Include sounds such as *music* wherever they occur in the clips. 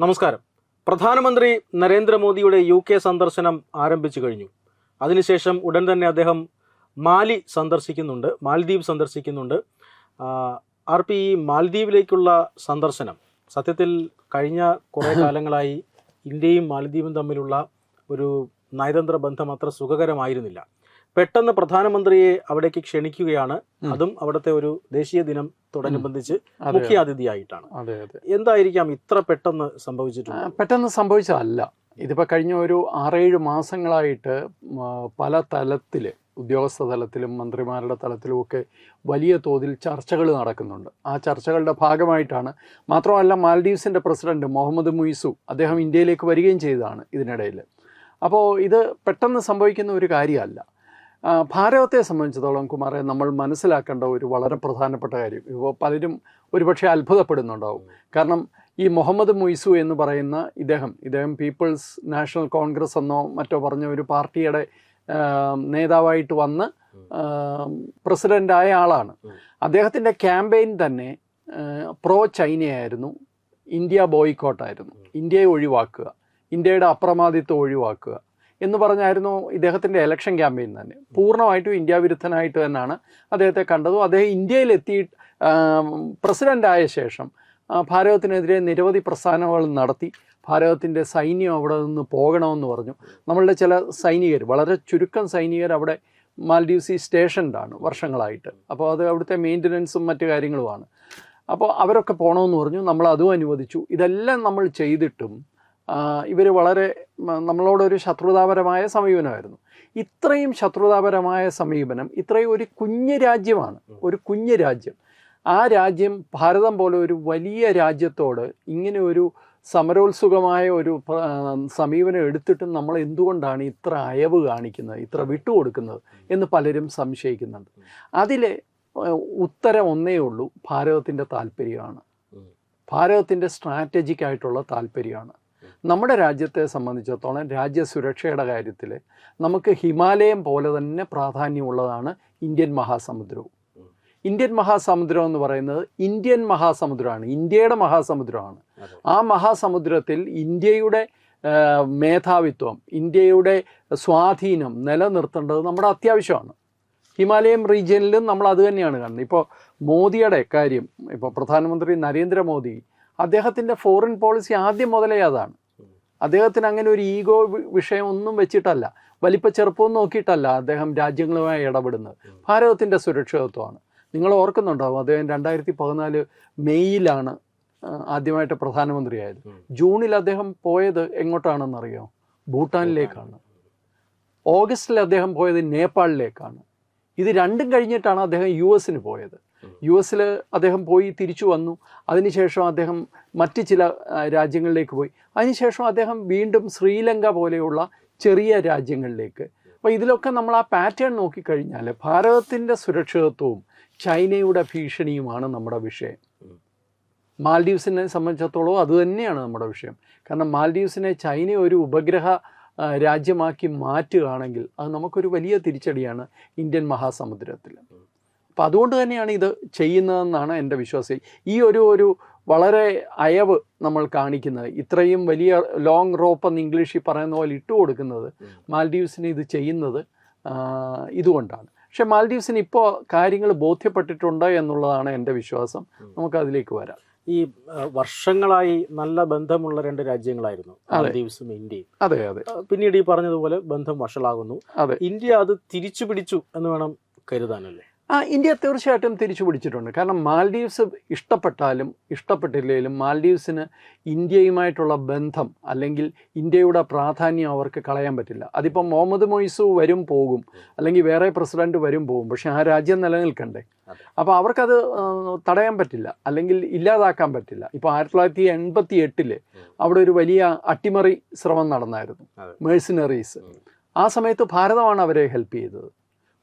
നമസ്കാരം. പ്രധാനമന്ത്രി നരേന്ദ്രമോദിയുടെ യു കെ സന്ദർശനം ആരംഭിച്ചു കഴിഞ്ഞു. അതിനുശേഷം ഉടൻ തന്നെ അദ്ദേഹം മാലി സന്ദർശിക്കുന്നുണ്ട് മാൽദ്വീപ് സന്ദർശിക്കുന്നുണ്ട്. ആർ പി ഈ മാൽദ്വീപിലേക്കുള്ള സന്ദർശനം. സത്യത്തിൽ കഴിഞ്ഞ കുറേ *laughs* കാലങ്ങളായി ഇന്ത്യയും മാലദ്വീപും തമ്മിലുള്ള ഒരു നയതന്ത്ര ബന്ധം അത്ര സുഖകരമായിരുന്നില്ല. പെട്ടെന്ന് പ്രധാനമന്ത്രിയെ അവിടേക്ക് ക്ഷണിക്കുകയാണ്. അതും അവിടുത്തെ ഒരു ദേശീയ ദിനത്തോടനുബന്ധിച്ച് അതെ മുഖ്യാതിഥിയായിട്ടാണ്. അതെ അതെ. എന്തായിരിക്കാം ഇത്ര പെട്ടെന്ന് സംഭവിച്ചിട്ടുള്ളത്? പെട്ടെന്ന് സംഭവിച്ചതല്ല. ഇതിപ്പോൾ കഴിഞ്ഞ ഒരു ആറേഴ് മാസങ്ങളായിട്ട് പല തലത്തിൽ ഉദ്യോഗസ്ഥ തലത്തിലും മന്ത്രിമാരുടെ തലത്തിലും ഒക്കെ വലിയ തോതിൽ ചർച്ചകൾ നടക്കുന്നുണ്ട്. ആ ചർച്ചകളുടെ ഭാഗമായിട്ടാണ് മാത്രമല്ല മാൽഡീവ്സിന്റെ പ്രസിഡന്റ് മുഹമ്മദ് മുയിസു അദ്ദേഹം ഇന്ത്യയിലേക്ക് വരികയും ചെയ്തതാണ് ഇതിനിടയിൽ അപ്പോൾ ഇത് പെട്ടെന്ന് സംഭവിക്കുന്ന ഒരു കാര്യമല്ല. ഭാരതത്തെ സംബന്ധിച്ചിടത്തോളം കുമാറെ നമ്മൾ മനസ്സിലാക്കേണ്ട ഒരു വളരെ പ്രധാനപ്പെട്ട കാര്യം. ഇപ്പോൾ പലരും ഒരുപക്ഷെ അത്ഭുതപ്പെടുന്നുണ്ടാവും. കാരണം ഈ മുഹമ്മദ് മുയ്സു എന്ന് പറയുന്ന ഇദ്ദേഹം ഇദ്ദേഹം പീപ്പിൾസ് നാഷണൽ കോൺഗ്രസ് എന്നോ മറ്റോ പറഞ്ഞ ഒരു പാർട്ടിയുടെ നേതാവായിട്ട് വന്ന് പ്രസിഡന്റായ ആളാണ്. അദ്ദേഹത്തിന്റെ ക്യാമ്പയിൻ തന്നെ പ്രോ ചൈനയായിരുന്നു ഇന്ത്യ ബോയ്ക്കോട്ടായിരുന്നു. ഇന്ത്യയെ ഒഴിവാക്കുക. ഇന്ത്യയുടെ അപ്രമാദിത്വം ഒഴിവാക്കുക. എന്ന് പറഞ്ഞായിരുന്നു ഇദ്ദേഹത്തിന്റെ ഇലക്ഷൻ ക്യാമ്പയിൻ തന്നെ. പൂർണമായിട്ടും ഇന്ത്യ വിരുദ്ധനായിട്ട് തന്നെയാണ് അദ്ദേഹത്തെ കണ്ടതും. അദ്ദേഹം ഇന്ത്യയിലെത്തി പ്രസിഡന്റായ ആയ ശേഷം ഭാരതത്തിനെതിരെ നിരവധി പ്രസ്ഥാനങ്ങൾ നടത്തി. ഭാരതത്തിന്റെ സൈന്യം അവിടെ നിന്ന് പോകണമെന്ന് പറഞ്ഞു. നമ്മളുടെ ചില സൈനികർ വളരെ ചുരുക്കം സൈനികർ അവിടെ മാൽഡീവ്സി സ്റ്റേഷൻഡാണ് വർഷങ്ങളായിട്ട്. അപ്പോൾ അത് അവിടുത്തെ മെയിന്റനൻസും മറ്റു കാര്യങ്ങളുമാണ്. അപ്പോൾ അവരൊക്കെ പോകണമെന്ന് പറഞ്ഞു. നമ്മൾ അതും അനുവദിച്ചു. ഇതെല്ലാം നമ്മൾ ചെയ്തിട്ടും ഇവർ വളരെ നമ്മളോടൊരു ശത്രുതാപരമായ സമീപനമായിരുന്നു. ഇത്രയും ശത്രുതാപരമായ സമീപനം ഇത്രയും ഒരു കുഞ്ഞു രാജ്യമാണ് ഒരു കുഞ്ഞു രാജ്യം. ആ രാജ്യം ഭാരതം പോലെ ഒരു വലിയ രാജ്യത്തോട് ഇങ്ങനെ ഒരു സമരോത്സുകമായ ഒരു സമീപനം എടുത്തിട്ടും നമ്മൾ എന്തുകൊണ്ടാണ് ഇത്ര അയവ് കാണിക്കുന്നത് ഇത്ര വിട്ടുകൊടുക്കുന്നത് എന്ന് പലരും സംശയിക്കുന്നുണ്ട്. അതിലെ ഉത്തരം ഒന്നേ ഉള്ളൂ ഭാരതത്തിന്റെ താല്പര്യമാണ്. ഭാരതത്തിന്റെ സ്ട്രാറ്റജിക്കായിട്ടുള്ള താല്പര്യമാണ്. നമ്മുടെ രാജ്യത്തെ സംബന്ധിച്ചിടത്തോളം രാജ്യസുരക്ഷയുടെ കാര്യത്തിൽ നമുക്ക് ഹിമാലയം പോലെ തന്നെ പ്രാധാന്യമുള്ളതാണ് ഇന്ത്യൻ മഹാസമുദ്രവും. ഇന്ത്യൻ മഹാസമുദ്രം എന്ന് പറയുന്നത് ഇന്ത്യൻ മഹാസമുദ്രമാണ്. ഇന്ത്യയുടെ മഹാസമുദ്രമാണ്. ആ മഹാസമുദ്രത്തിൽ ഇന്ത്യയുടെ മേധാവിത്വം ഇന്ത്യയുടെ സ്വാധീനം നിലനിർത്തേണ്ടത് നമ്മുടെ അത്യാവശ്യമാണ്. ഹിമാലയം റീജിയനിലും നമ്മൾ അത് തന്നെയാണ് കാണുന്നത്. ഇപ്പോൾ മോദിയുടെ കാര്യം ഇപ്പോൾ പ്രധാനമന്ത്രി നരേന്ദ്രമോദി അദ്ദേഹത്തിന്റെ ഫോറിൻ പോളിസി ആദ്യം മുതലേ അതാണ്. അദ്ദേഹത്തിന് അങ്ങനെ ഒരു ഈഗോ വിഷയമൊന്നും വെച്ചിട്ടല്ല. വലിപ്പ ചെറുപ്പവും നോക്കിയിട്ടല്ല അദ്ദേഹം രാജ്യങ്ങളുമായി ഇടപെടുന്നത്. ഭാരതത്തിന്റെ സുരക്ഷിതത്വമാണ്. നിങ്ങൾ ഓർക്കുന്നുണ്ടാവും അദ്ദേഹം രണ്ടായിരത്തി പതിനാല് മെയ്യിലാണ് ആദ്യമായിട്ട് പ്രധാനമന്ത്രിയായത്. ജൂണിൽ അദ്ദേഹം പോയത് എങ്ങോട്ടാണെന്നറിയോ? ഭൂട്ടാനിലേക്കാണ്. ഓഗസ്റ്റിൽ അദ്ദേഹം പോയത് നേപ്പാളിലേക്കാണ്. ഇത് രണ്ടും കഴിഞ്ഞിട്ടാണ് അദ്ദേഹം യു എസിന് പോയത്. യു എസിൽ അദ്ദേഹം പോയി തിരിച്ചു വന്നു. അതിനുശേഷം അദ്ദേഹം മറ്റ് ചില രാജ്യങ്ങളിലേക്ക് പോയി. അതിനുശേഷം അദ്ദേഹം വീണ്ടും ശ്രീലങ്ക പോലെയുള്ള ചെറിയ രാജ്യങ്ങളിലേക്ക്. അപ്പോൾ ഇതിലൊക്കെ നമ്മൾ ആ പാറ്റേൺ നോക്കിക്കഴിഞ്ഞാൽ ഭാരതത്തിന്റെ സുരക്ഷിതത്വവും ചൈനയുടെ ഭീഷണിയുമാണ് നമ്മുടെ വിഷയം. മാൽഡീവ്സിനെ സംബന്ധിച്ചിടത്തോളം അത് തന്നെയാണ് നമ്മുടെ വിഷയം. കാരണം മാൽഡീവ്സിനെ ചൈന ഒരു ഉപഗ്രഹ രാജ്യമാക്കി മാറ്റുകയാണെങ്കിൽ അത് നമുക്കൊരു വലിയ തിരിച്ചടിയാണ് ഇന്ത്യൻ മഹാസമുദ്രത്തിൽ അപ്പം അതുകൊണ്ട് തന്നെയാണ് ഇത് ചെയ്യുന്നതെന്നാണ് എന്റെ വിശ്വാസം. ഈ ഒരു ഒരു വളരെ അയവ് നമ്മൾ കാണിക്കുന്നത്. ഇത്രയും വലിയ ലോങ് റോപ്പ് എന്ന് ഇംഗ്ലീഷിൽ പറയുന്ന പോലെ ഇട്ട് കൊടുക്കുന്നത്. മാൽഡീവ്സിന് ഇത് ചെയ്യുന്നത് ഇതുകൊണ്ടാണ്. പക്ഷെ മാൽഡീവ്സിന് ഇപ്പോൾ കാര്യങ്ങൾ ബോധ്യപ്പെട്ടിട്ടുണ്ട് എന്നുള്ളതാണ് എന്റെ വിശ്വാസം. നമുക്കതിലേക്ക് വരാം. ഈ വർഷങ്ങളായി നല്ല ബന്ധമുള്ള രണ്ട് രാജ്യങ്ങളായിരുന്നു അതെ. മാലദ്വീപ്സും ഇന്ത്യയും. അതെ അതെ. പിന്നീട് ഈ പറഞ്ഞതുപോലെ ബന്ധം വഷളാകുന്നു. ഇന്ത്യ അത് തിരിച്ചു പിടിച്ചു എന്ന് വേണം കരുതാനല്ലേ? ആ ഇന്ത്യ തീർച്ചയായിട്ടും തിരിച്ചു പിടിച്ചിട്ടുണ്ട്. കാരണം മാൽഡീവ്സ് ഇഷ്ടപ്പെട്ടാലും ഇഷ്ടപ്പെട്ടില്ലെങ്കിലും മാൽഡീവ്സിന് ഇന്ത്യയുമായിട്ടുള്ള ബന്ധം അല്ലെങ്കിൽ ഇന്ത്യയുടെ പ്രാധാന്യം അവർക്ക് കളയാൻ പറ്റില്ല. അതിപ്പം മുഹമ്മദ് മൊയ്സു വരും പോകും അല്ലെങ്കിൽ വേറെ പ്രസിഡന്റ് വരും പോകും പക്ഷേ ആ രാജ്യം നിലനിൽക്കണ്ടേ? അപ്പോൾ അവർക്കത് തടയാൻ പറ്റില്ല അല്ലെങ്കിൽ ഇല്ലാതാക്കാൻ പറ്റില്ല. ഇപ്പോൾ ആയിരത്തി തൊള്ളായിരത്തി എൺപത്തി എട്ടിൽ അവിടെ ഒരു വലിയ അട്ടിമറി ശ്രമം നടന്നായിരുന്നു. മേഴ്സിനറീസ്. ആ സമയത്ത് ഭാരതമാണ് അവരെ ഹെൽപ്പ് ചെയ്തത്.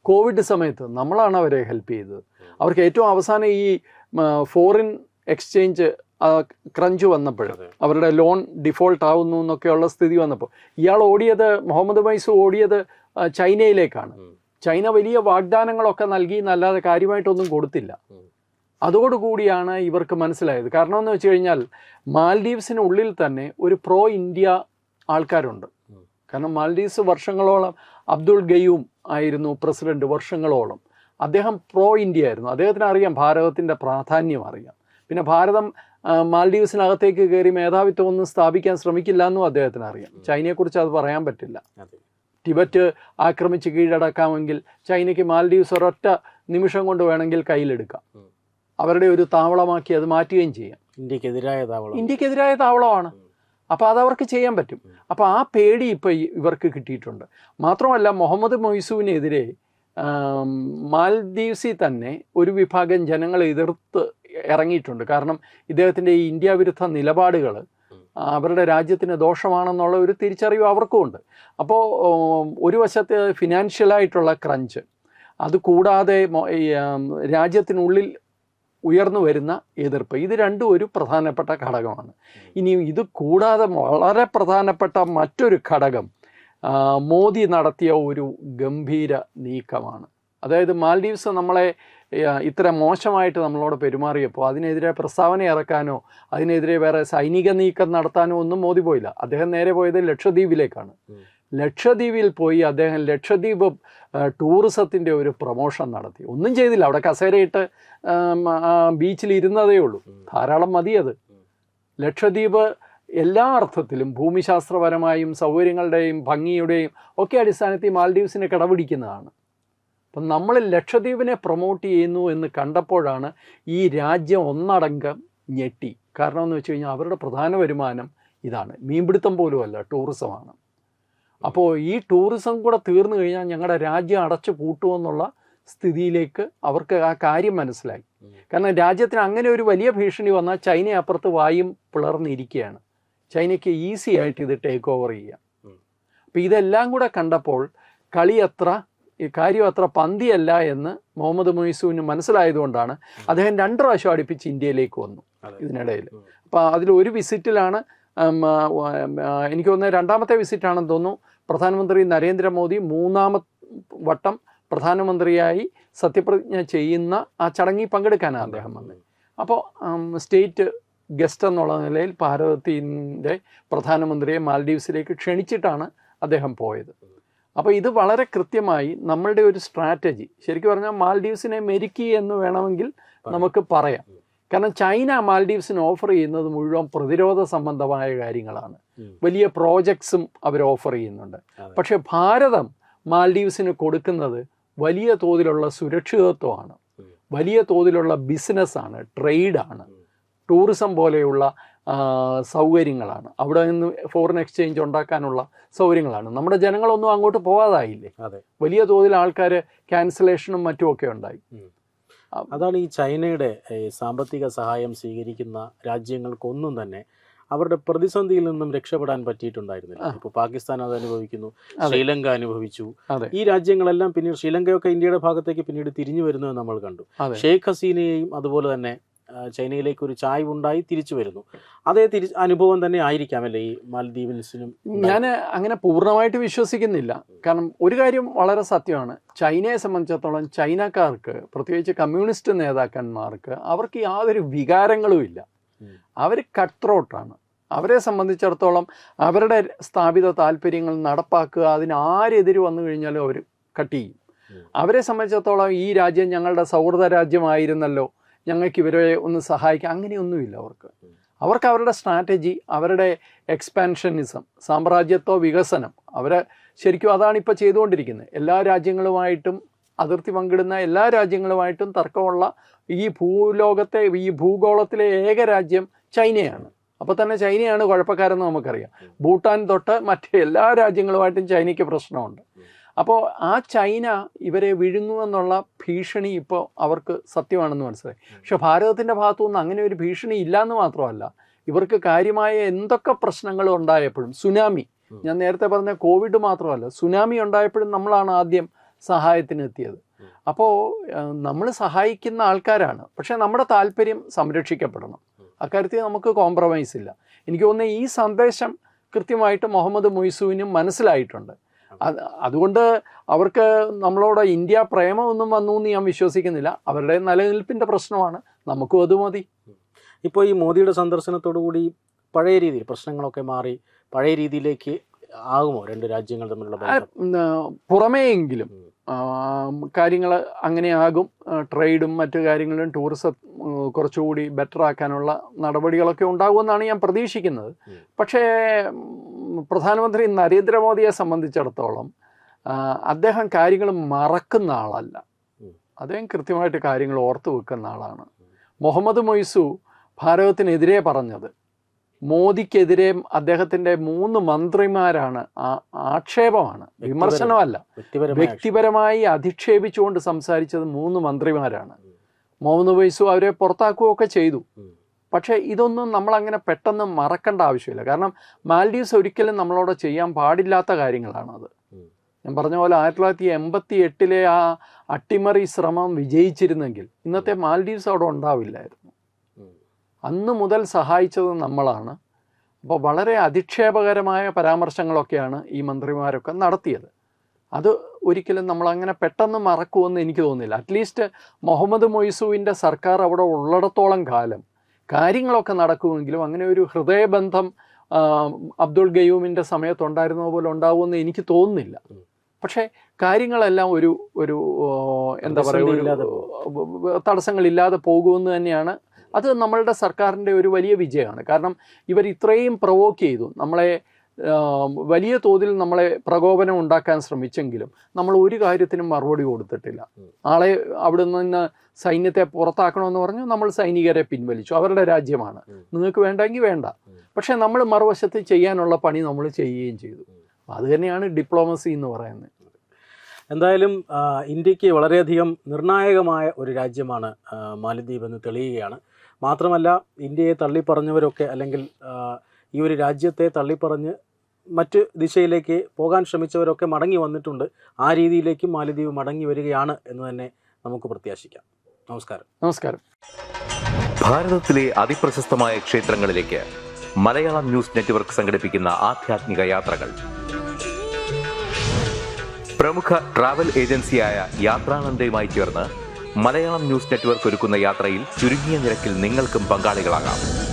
കോവിഡ് സമയത്ത് നമ്മളാണ് അവരെ ഹെൽപ്പ് ചെയ്തത്. അവർക്ക് ഏറ്റവും അവസാനം ഈ ഫോറിൻ എക്സ്ചേഞ്ച് ക്രഞ്ച് വന്നപ്പോൾ അവരുടെ ലോൺ ഡിഫോൾട്ട് ആവുന്നു എന്നൊക്കെയുള്ള സ്ഥിതി വന്നപ്പോൾ ഇയാൾ ഓടിയത് മുഹമ്മദ് മൈസു ഓടിയത് ചൈനയിലേക്കാണ്. ചൈന വലിയ വാഗ്ദാനങ്ങളൊക്കെ നൽകി എന്നല്ലാതെ കാര്യമായിട്ടൊന്നും കൊടുത്തില്ല. അതോടുകൂടിയാണ് ഇവർക്ക് മനസ്സിലായത്. കാരണം എന്ന് വെച്ച് കഴിഞ്ഞാൽ മാൽഡീവ്സിനുള്ളിൽ തന്നെ ഒരു പ്രോ ഇന്ത്യ ആൾക്കാരുണ്ട്. കാരണം മാൽഡീവ്സ് വർഷങ്ങളോളം അബ്ദുൾ ഗയൂം ആയിരുന്നു പ്രസിഡന്റ് വർഷങ്ങളോളം. അദ്ദേഹം പ്രോ ഇന്ത്യ ആയിരുന്നു. അദ്ദേഹത്തിന് അറിയാം ഭാരതത്തിന്റെ പ്രാധാന്യം അറിയാം. പിന്നെ ഭാരതം മാൽഡീവ്സിനകത്തേക്ക് കയറി മേധാവിത്വം ഒന്നും സ്ഥാപിക്കാൻ ശ്രമിക്കില്ല എന്നും അദ്ദേഹത്തിന് അറിയാം. ചൈനയെക്കുറിച്ച് അത് പറയാൻ പറ്റില്ല. ടിബറ്റ് ആക്രമിച്ച് കീഴടക്കാമെങ്കിൽ ചൈനയ്ക്ക് മാൽഡീവ്സ് ഒരൊറ്റ നിമിഷം കൊണ്ട് വേണമെങ്കിൽ കയ്യിലെടുക്കാം. അവരുടെ ഒരു താവളമാക്കി അത് മാറ്റുകയും ചെയ്യാം. ഇന്ത്യക്കെതിരായ താവളം. ഇന്ത്യക്കെതിരായ താവളമാണ്. അപ്പോൾ അവർക്ക് ചെയ്യാൻ പറ്റും. അപ്പോൾ ആ പേടി ഇപ്പോൾ ഇവർക്ക് കിട്ടിയിട്ടുണ്ട്. മാത്രമല്ല മുഹമ്മദ് മൊയ്സുവിനെതിരെ മാൽദീവ്സിൽ തന്നെ ഒരു വിഭാഗം ജനങ്ങൾ എതിർത്ത് ഇറങ്ങിയിട്ടുണ്ട്. കാരണം ഇദ്ദേഹത്തിന്റെ ഈ ഇന്ത്യ വിരുദ്ധ നിലപാടുകൾ അവരുടെ രാജ്യത്തിന് ദോഷമാണെന്നുള്ള ഒരു തിരിച്ചറിവ് അവർക്കും ഉണ്ട്. അപ്പോൾ ഒരു വശത്ത് ഫിനാൻഷ്യലായിട്ടുള്ള ക്രഞ്ച് അത് കൂടാതെ രാജ്യത്തിനുള്ളിൽ ഉയർന്നു വരുന്ന എതിർപ്പ്. ഇത് രണ്ടും ഒരു പ്രധാനപ്പെട്ട ഘടകമാണ്. ഇനി ഇത് കൂടാതെ വളരെ പ്രധാനപ്പെട്ട മറ്റൊരു ഘടകം മോദി നടത്തിയ ഒരു ഗംഭീര നീക്കമാണ്. അതായത് മാൽഡീവ്സ് നമ്മളെ ഇത്ര മോശമായിട്ട് നമ്മളോട് പെരുമാറിയപ്പോൾ അതിനെതിരെ പ്രസ്താവന ഇറക്കാനോ അതിനെതിരെ വേറെ സൈനിക നീക്കം നടത്താനോ ഒന്നും മോദി പോയില്ല. അദ്ദേഹം നേരെ പോയത് ലക്ഷദ്വീപിലേക്കാണ്. ലക്ഷദ്വീപിൽ പോയി അദ്ദേഹം ലക്ഷദ്വീപ് ടൂറിസത്തിന്റെ ഒരു പ്രൊമോഷൻ നടത്തി. ഒന്നും ചെയ്തില്ല. അവിടെ കസേരയിട്ട് ബീച്ചിൽ ഇരുന്നതേ ഉള്ളൂ. ധാരാളം മതി അത്. ലക്ഷദ്വീപ് എല്ലാ അർത്ഥത്തിലും ഭൂമിശാസ്ത്രപരമായും സൗകര്യങ്ങളുടെയും ഭംഗിയുടെയും ഒക്കെ അടിസ്ഥാനത്തിൽ മാൽഡീവ്സിനെ കടപിടിക്കുന്നതാണ്. അപ്പം നമ്മൾ ലക്ഷദ്വീപിനെ പ്രൊമോട്ട് ചെയ്യുന്നു എന്ന് കണ്ടപ്പോഴാണ് ഈ രാജ്യം ഒന്നടങ്കം ഞെട്ടി. കാരണം എന്ന് വെച്ച് കഴിഞ്ഞാൽ അവരുടെ പ്രധാന വരുമാനം ഇതാണ്. മീൻപിടുത്തം പോലുമല്ല ടൂറിസമാണ് അപ്പോൾ ഈ ടൂറിസം കൂടെ തീർന്നു കഴിഞ്ഞാൽ ഞങ്ങളുടെ രാജ്യം അടച്ചു പൂട്ടുമെന്നുള്ള സ്ഥിതിയിലേക്ക് അവർക്ക് ആ കാര്യം മനസ്സിലായി. കാരണം രാജ്യത്തിന് അങ്ങനെ ഒരു വലിയ ഭീഷണി വന്നാൽ ചൈന അപ്പുറത്ത് വായും പിളർന്നിരിക്കുകയാണ്. ചൈനയ്ക്ക് ഈസി ആയിട്ട് ഇത് ടേക്ക് ഓവർ ചെയ്യാം. അപ്പം ഇതെല്ലാം കൂടെ കണ്ടപ്പോൾ കളി അത്ര ഈ കാര്യം അത്ര പന്തിയല്ല എന്ന് മുഹമ്മദ് മൊയ്സുവിന് മനസ്സിലായതുകൊണ്ടാണ് അദ്ദേഹം രണ്ട് പ്രാവശ്യം അടുപ്പിച്ച് ഇന്ത്യയിലേക്ക് വന്നു ഇതിനിടയിൽ അപ്പം അപ്പോൾ അതിൽ ഒരു വിസിറ്റിലാണ് എനിക്ക് തോന്നുന്നത് രണ്ടാമത്തെ വിസിറ്റാണെന്ന് തോന്നുന്നു. പ്രധാനമന്ത്രി നരേന്ദ്രമോദി മൂന്നാമത് വട്ടം പ്രധാനമന്ത്രിയായി സത്യപ്രതിജ്ഞ ചെയ്യുന്ന ആ ചടങ്ങിൽ പങ്കെടുക്കാനാണ് അദ്ദേഹം വന്നത് അപ്പോൾ സ്റ്റേറ്റ് ഗസ്റ്റ് എന്നുള്ള നിലയിൽ ഭാരതത്തിന്റെ പ്രധാനമന്ത്രിയെ മാൽഡീവ്സിലേക്ക് ക്ഷണിച്ചിട്ടാണ് അദ്ദേഹം പോയത്. അപ്പോൾ ഇത് വളരെ കൃത്യമായി നമ്മളുടെ ഒരു സ്ട്രാറ്റജി ശരിക്കും പറഞ്ഞാൽ മാൽഡീവ്സിനെ മെരുക്കി എന്ന് വേണമെങ്കിൽ നമുക്ക് പറയാം. കാരണം ചൈന മാൽഡീവ്സിന് ഓഫർ ചെയ്യുന്നത് മുഴുവൻ പ്രതിരോധ സംബന്ധമായ കാര്യങ്ങളാണ്. വലിയ പ്രോജക്ട്സും അവർ ഓഫർ ചെയ്യുന്നുണ്ട്. പക്ഷെ ഭാരതം മാൽഡീവ്സിന് കൊടുക്കുന്നത് വലിയ തോതിലുള്ള സുരക്ഷിതത്വമാണ്. വലിയ തോതിലുള്ള ബിസിനസ്സാണ് ട്രേഡാണ്. ടൂറിസം പോലെയുള്ള സൗകര്യങ്ങളാണ്. അവിടെ നിന്ന് ഫോറിൻ എക്സ്ചേഞ്ച് ഉണ്ടാക്കാനുള്ള സൗകര്യങ്ങളാണ്. നമ്മുടെ ജനങ്ങളൊന്നും അങ്ങോട്ട് പോകാതായില്ലേ വലിയ തോതിൽ ആൾക്കാർ ക്യാൻസലേഷനും മറ്റുമൊക്കെ ഉണ്ടായി. അതാണ് ഈ ചൈനയുടെ സാമ്പത്തിക സഹായം സ്വീകരിക്കുന്ന രാജ്യങ്ങൾക്കൊന്നും തന്നെ അവരുടെ പ്രതിസന്ധിയിൽ നിന്നും രക്ഷപ്പെടാൻ പറ്റിയിട്ടുണ്ടായിരുന്നില്ല. ഇപ്പോൾ പാകിസ്ഥാൻ അത് അനുഭവിക്കുന്നു ശ്രീലങ്ക അനുഭവിച്ചു. ഈ രാജ്യങ്ങളെല്ലാം പിന്നീട് ശ്രീലങ്കയൊക്കെ ഇന്ത്യയുടെ ഭാഗത്തേക്ക് പിന്നീട് തിരിഞ്ഞു വരുന്നു എന്ന് നമ്മൾ കണ്ടു. ഷെയ്ഖ് ഹസീനയെയും അതുപോലെ തന്നെ ചൈനയിലേക്ക് ഒരു ചായ്വ് ഉണ്ടായി തിരിച്ചു വരുന്നു. അതേ തിരി അനുഭവം തന്നെ ആയിരിക്കാം അല്ലേ ഈ മാലദ്വീപിൻസിനും ഞാൻ അങ്ങനെ പൂർണമായിട്ട് വിശ്വസിക്കുന്നില്ല. കാരണം ഒരു കാര്യം വളരെ സത്യമാണ്. ചൈനയെ സംബന്ധിച്ചിടത്തോളം ചൈനക്കാർക്ക് പ്രത്യേകിച്ച് കമ്മ്യൂണിസ്റ്റ് നേതാക്കന്മാർക്ക് അവർക്ക് യാതൊരു വികാരങ്ങളും ഇല്ല. അവർ കട്ട് ത്രോട്ടാണ് അവരെ സംബന്ധിച്ചിടത്തോളം അവരുടെ സ്ഥാപിത താല്പര്യങ്ങൾ നടപ്പാക്കുക അതിന് ആരെതിര് വന്നു കഴിഞ്ഞാലും അവർ കട്ട് ചെയ്യും. അവരെ സംബന്ധിച്ചിടത്തോളം ഈ രാജ്യം ഞങ്ങളുടെ സൗഹൃദ രാജ്യമായിരുന്നല്ലോ ഞങ്ങൾക്ക് ഇവരെ ഒന്ന് സഹായിക്കാം അങ്ങനെയൊന്നുമില്ല അവർക്ക്. അവർക്ക് അവരുടെ സ്ട്രാറ്റജി അവരുടെ എക്സ്പാൻഷനിസം സാമ്രാജ്യത്വ വികസനം അവരെ ശരിക്കും അതാണ് ഇപ്പോൾ ചെയ്തുകൊണ്ടിരിക്കുന്നത്. എല്ലാ രാജ്യങ്ങളുമായിട്ടും അതിർത്തി പങ്കിടുന്ന എല്ലാ രാജ്യങ്ങളുമായിട്ടും തർക്കമുള്ള ഈ ഭൂലോകത്തെ ഈ ഭൂഗോളത്തിലെ ഏക രാജ്യം ചൈനയാണ്. അപ്പോൾ തന്നെ ചൈനയാണ് കുഴപ്പക്കാരെന്ന് നമുക്കറിയാം. ഭൂട്ടാൻ തൊട്ട് മറ്റ് എല്ലാ രാജ്യങ്ങളുമായിട്ടും ചൈനയ്ക്ക് പ്രശ്നമുണ്ട്. അപ്പോൾ ആ ചൈന ഇവരെ വിഴുങ്ങുമെന്നുള്ള ഭീഷണി ഇപ്പോൾ അവർക്ക് സത്യമാണെന്ന് മനസ്സിലായി. പക്ഷെ ഭാരതത്തിന്റെ ഭാഗത്തുനിന്ന് അങ്ങനെ ഒരു ഭീഷണി ഇല്ലയെന്ന് മാത്രമല്ല ഇവർക്ക് കാര്യമായ എന്തൊക്കെ പ്രശ്നങ്ങൾ ഉണ്ടായപ്പോഴും സുനാമി ഞാൻ നേരത്തെ പറഞ്ഞ കോവിഡ് മാത്രമല്ല സുനാമി ഉണ്ടായപ്പോഴും നമ്മളാണ് ആദ്യം സഹായത്തിന് എത്തിയത്. അപ്പോൾ നമ്മൾ സഹായിക്കുന്ന ആൾക്കാരാണ്. പക്ഷേ നമ്മുടെ താല്പര്യം സംരക്ഷിക്കപ്പെടണം. അക്കാര്യത്തിൽ നമുക്ക് കോംപ്രമൈസ് ഇല്ല. എനിക്ക് തോന്നുന്നത് ഈ സന്ദേശം കൃത്യമായിട്ട് മുഹമ്മദ് മൊയ്സുവിനും മനസ്സിലായിട്ടുണ്ട്. അത്. അതുകൊണ്ട് അവർക്ക് നമ്മളോട് ഇന്ത്യ പ്രേമമൊന്നും വന്നു എന്ന് ഞാൻ വിശ്വസിക്കുന്നില്ല. അവരുടെ നിലനിൽപ്പിന്റെ പ്രശ്നമാണ്. നമുക്കും അത് മതി. ഇപ്പോൾ ഈ മോദിയുടെ സന്ദർശനത്തോടു കൂടി പഴയ രീതിയിൽ പ്രശ്നങ്ങളൊക്കെ മാറി പഴയ രീതിയിലേക്ക് ആകുമോ രണ്ട് രാജ്യങ്ങൾ തമ്മിലുള്ള പുറമേയെങ്കിലും കാര്യങ്ങൾ അങ്ങനെ ആകും. ട്രേഡും മറ്റു കാര്യങ്ങളും ടൂറിസം കുറച്ചുകൂടി ബെറ്റർ ആക്കാനുള്ള നടപടികളൊക്കെ ഉണ്ടാകുമെന്നാണ് ഞാൻ പ്രതീക്ഷിക്കുന്നത്. പക്ഷേ പ്രധാനമന്ത്രി നരേന്ദ്രമോദിയെ സംബന്ധിച്ചിടത്തോളം അദ്ദേഹം കാര്യങ്ങൾ മറക്കുന്ന ആളല്ല. അദ്ദേഹം കൃത്യമായിട്ട് കാര്യങ്ങൾ ഓർത്തു വെക്കുന്ന ആളാണ്. മുഹമ്മദ് മൊയ്സു ഭാരതത്തിനെതിരെ പറഞ്ഞത്. മോദിക്കെതിരെ അദ്ദേഹത്തിന്റെ മൂന്ന് മന്ത്രിമാരാണ് ആ- ആക്ഷേപമാണ്. വിമർശനമല്ല. വ്യക്തിപരമായി അധിക്ഷേപിച്ചുകൊണ്ട് സംസാരിച്ചത് മൂന്ന് മന്ത്രിമാരാണ്. മുഹമ്മദ് വൈസു അവരെ പുറത്താക്കുകയൊക്കെ ചെയ്തു. പക്ഷേ ഇതൊന്നും നമ്മളങ്ങനെ പെട്ടെന്ന് മറക്കേണ്ട ആവശ്യമില്ല. കാരണം മാൽഡീവ്സ് ഒരിക്കലും നമ്മളോട് ചെയ്യാൻ പാടില്ലാത്ത കാര്യങ്ങളാണത്. ഞാൻ പറഞ്ഞ പോലെ ആയിരത്തി തൊള്ളായിരത്തി എൺപത്തി എട്ടിലെ ആ അട്ടിമറി ശ്രമം വിജയിച്ചിരുന്നെങ്കിൽ ഇന്നത്തെ മാൽഡീവ്സ് അവിടെ ഉണ്ടാവില്ലായിരുന്നു. അന്ന് മുതൽ സഹായിച്ചത് നമ്മളാണ്. അപ്പോൾ വളരെ അധിക്ഷേപകരമായ പരാമർശങ്ങളൊക്കെയാണ് ഈ മന്ത്രിമാരൊക്കെ നടത്തിയത്. അത് ഒരിക്കലും നമ്മൾ അങ്ങനെ പെട്ടെന്ന് മറക്കുമെന്ന് എനിക്ക് തോന്നുന്നില്ല. അറ്റ്ലീസ്റ്റ് മുഹമ്മദ് മൊയ്സുവിന്റെ സർക്കാർ അവിടെ ഉള്ളിടത്തോളം കാലം കാര്യങ്ങളൊക്കെ നടക്കുമെങ്കിലും അങ്ങനെ ഒരു ഹൃദയബന്ധം അബ്ദുൾ ഗയൂമിന്റെ സമയത്തുണ്ടായിരുന്ന പോലെ ഉണ്ടാവുമെന്ന് എനിക്ക് തോന്നുന്നില്ല. പക്ഷേ കാര്യങ്ങളെല്ലാം ഒരു ഒരു എന്താ പറയുക തടസ്സങ്ങളില്ലാതെ പോകുമെന്ന് തന്നെയാണ്. അത് നമ്മളുടെ സർക്കാരിന്റെ ഒരു വലിയ വിജയമാണ്. കാരണം ഇവർ ഇത്രയും പ്രൊവോക്ക് ചെയ്തു. നമ്മളെ വലിയ തോതിൽ നമ്മളെ പ്രകോപനം ഉണ്ടാക്കാൻ ശ്രമിച്ചെങ്കിലും നമ്മൾ ഒരു കാര്യത്തിനും മറുപടി കൊടുത്തിട്ടില്ല. ആളെ അവിടെ നിന്ന് സൈന്യത്തെ പുറത്താക്കണമെന്ന് പറഞ്ഞു നമ്മൾ സൈനികരെ പിൻവലിച്ചു. അവരുടെ രാജ്യമാണ്. നിങ്ങൾക്ക് വേണ്ടെങ്കിൽ വേണ്ട. പക്ഷേ നമ്മൾ മറുവശത്ത് ചെയ്യാനുള്ള പണി നമ്മൾ ചെയ്യുകയും ചെയ്തു. അത് തന്നെയാണ് ഡിപ്ലോമസി എന്ന് പറയുന്നത്. എന്തായാലും ഇന്ത്യയ്ക്ക് വളരെയധികം നിർണായകമായ ഒരു രാജ്യമാണ് മാലിദ്വീപ് എന്ന് തെളിയുകയാണ്. മാത്രമല്ല ഇന്ത്യയെ തള്ളിപ്പറഞ്ഞവരൊക്കെ അല്ലെങ്കിൽ ഈ ഒരു രാജ്യത്തെ തള്ളിപ്പറഞ്ഞ് മറ്റ് ദിശയിലേക്ക് പോകാൻ ശ്രമിച്ചവരൊക്കെ മടങ്ങി വന്നിട്ടുണ്ട്. ആ രീതിയിലേക്കും മാലിദ്വീപ് മടങ്ങി വരികയാണ് എന്ന് തന്നെ നമുക്ക് പ്രത്യാശിക്കാം. നമസ്കാരം. നമസ്കാരം. ഭാരതത്തിലെ അതിപ്രശസ്തമായ ക്ഷേത്രങ്ങളിലേക്ക് മലയാളം ന്യൂസ് നെറ്റ്വർക്ക് സംഘടിപ്പിക്കുന്ന ആധ്യാത്മിക യാത്രകൾ. പ്രമുഖ ട്രാവൽ ഏജൻസിയായ യാത്രാനന്ദയുമായി ചേർന്ന് മലയാളം ന്യൂസ് നെറ്റ്വർക്ക് ഒരുക്കുന്ന യാത്രയിൽ ചുരുങ്ങിയ നിരക്കിൽ നിങ്ങൾക്കും പങ്കാളികളാകാം.